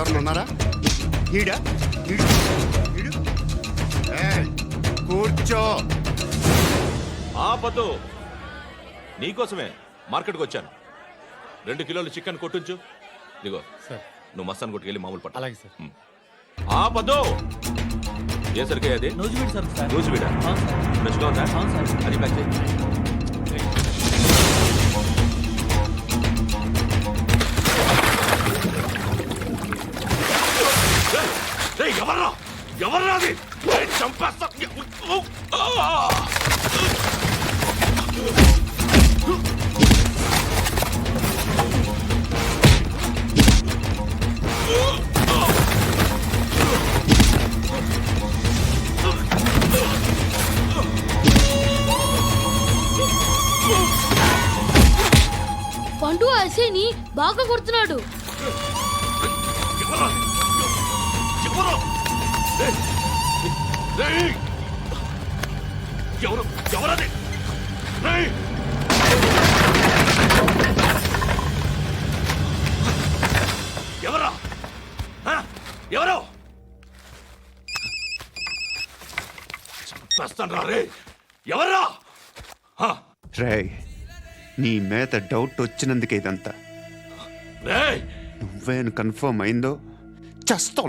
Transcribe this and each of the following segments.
ఈడ వీళ్ళు ఎవరు ఉన్నారా? ఈడ? ఈడు? ఈడు? ఏయ్, కూర్చో. ఆపద్దు నీకోసమే మార్కెట్కి వచ్చాను. రెండు కిలోలు చికెన్ కొట్టుంచు. ఇదిగో సార్. నువ్వు మస్తాన్ కొట్టుకెళ్ళి మామూలు పట్ట. అలాగే సార్. ఆపద్దు ఏ సరికే అది? Nuzvid sir sir. ఫ్రెష్గా ఉందా? అది ప్యాక్ చేయి. ఎవర్రా? ఎవర్రా అది? చంపేస్తా. ఆ! ఎవరు ఎవరది! ఎవరా? ఆ? ఎవరు? చంపేస్తాను రా ఎవరా? నీ మీద డౌట్ వచ్చినందుకే ఇదంతా. రేయ్! నువ్వేను కన్ఫర్మ్ అయిందో చస్తావు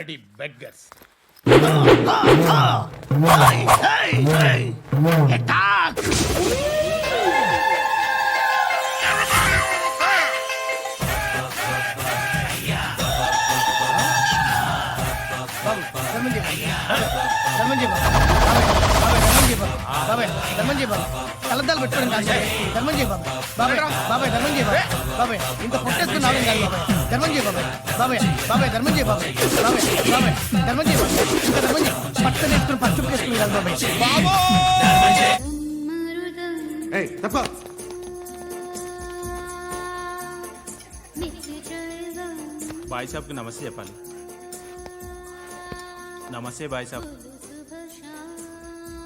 Bloody beggars Hey, hey, hey. Attack! బాబు, ధర్మం చేయి బాబు. బాబాయ్, ధర్మం చేయి బాబు. బాబాయ్, పెట్టుకోవడం కాదు బాబాయ్. ధర్మం చేయి బాబాయ్. బాబాయ్ బాబాయ్ ధర్మం చేయి బాబాయ్. బాబాయ్ ఇంత పొట్టేసుకుని రావడం కాదు బాబాయ్ ధర్మం చేయి బాబాయ్ బాబాయ్ బాబాయ్ ధర్మం చేయి బాబాయ్ బాబాయ్ బాబాయ్ ధర్మం చేయి బాబాయ్ ఇంకా ధర్మం చేయి పట్టణ వేసుకుని పచ్చుకు వేసుకుని కాదు బాబాయ్ తప్ప బాయ్ సాబ్కి నమస్తే చెప్పాలి నమస్తే బాయ్ సాబ్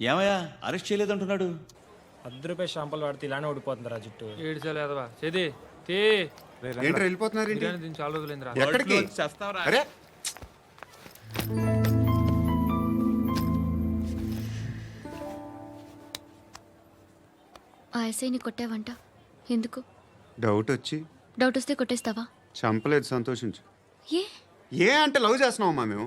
ఏమయ్యా? అరెస్ట్ చేయలేదంటున్నాడు. పది రూపాయలు షాంపూలు వాడితే ఇలానే ఓడిపోతుందిరా జుట్టు. ఏడ్చలేదవా చేది తీ. ఏంటి వెళ్ళిపోతున్నారు ఏంటి? బిర్యానీ తిని చాలా రోజులైందిరా. ఎక్కడికి? చేస్తావరా. అరే. ఆ ఎస్ఐని కొట్టావంట. ఎందుకు? డౌట్ వచ్చి. డౌట్ వస్తే కొట్టేస్తావా? చంపలేదు సంతోషించు. ఏ? ఏ అంటే లవ్ చేస్తున్నావమ్మా మేము?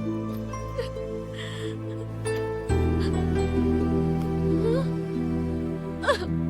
了。